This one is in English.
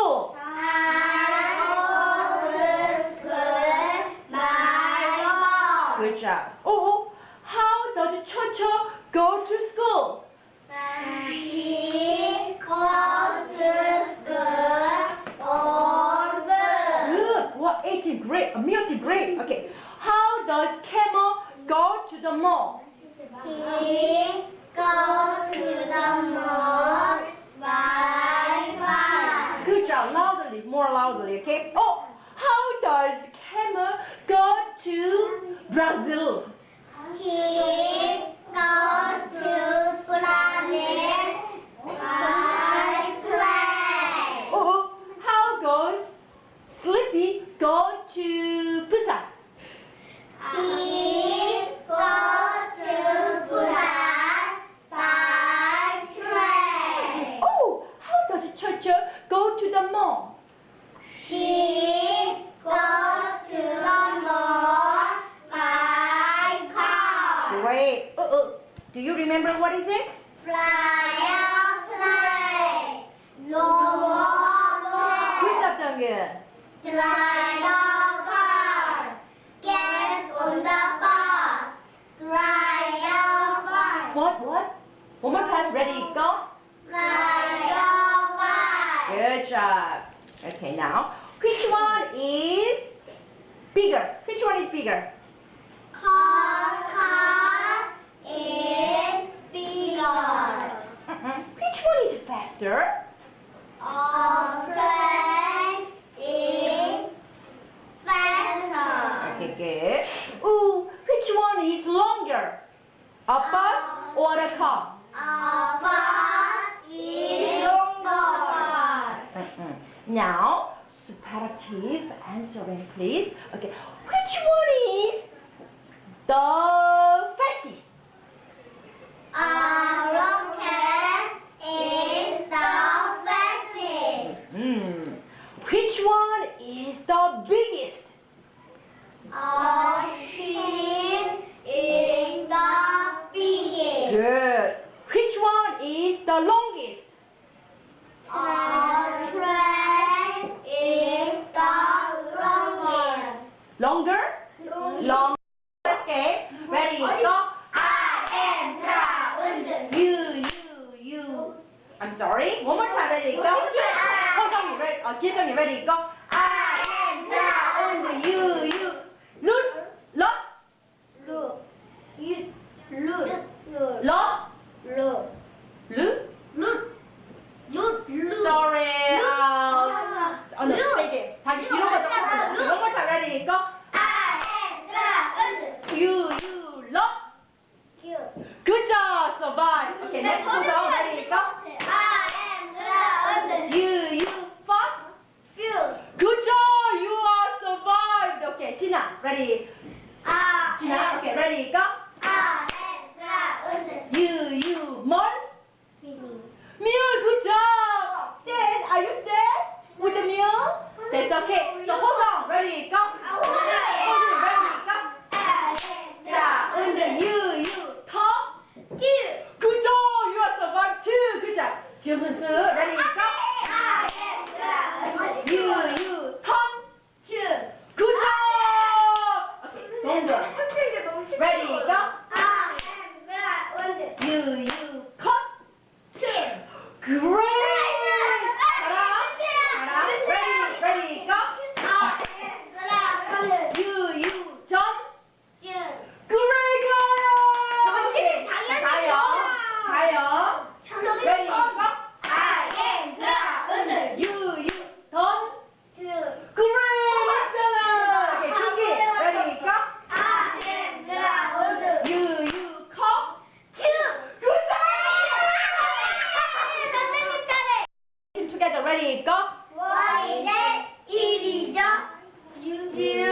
go to school? Good job. Oh, how does Cho-Cho go to school? Good. What? 18. Great. Milton, great. Okay. How does Camel go to the mall? Good job. Loudly, more loudly, okay? Oh, how does Camel go to Brazil? Great. Uh, uh, do you remember what is it? Good job, Jungin. Slide over, get on the bus. Slide over, What, what? One more time. Ready, go. slide over. Good job. Okay, now, which one is bigger? Which one is bigger? One is faster? A train is faster. Okay, good. Ooh, which one is longer? A bus or a car? A bus is longer. Now, superlative answering, please. Okay, which one is the fastest? A rocket is the fastest. Hmm. Which one is the biggest? A ship is the biggest. Good. Which one is the longest? A train is the longest. Longer? Long. Okay. Ready? Oh, Go. I am proud. You, you, you. I'm sorry. One more time. Ready? Go. Hold on. Ready? Oh. You ready? Go. Job. Survive. Okay. Next one. Ready? Go. I am proud. You, you. Fast. You. Good job. You are survived. Okay. Tina. Ready? I Tina. am Okay. Ready? Go. I am proud. You, you. Mon. Meal. Good job. Sad. Are you sad with the meal? That's okay. So hold on. Ready? Go. Hold it. Ready? Go. 자, under you, you. Top. Good job. You are survived too. Good Children ready, go! You, you, Good job! Okay. Ready, go! You, Good. together. Ready, go. One, two, three, four.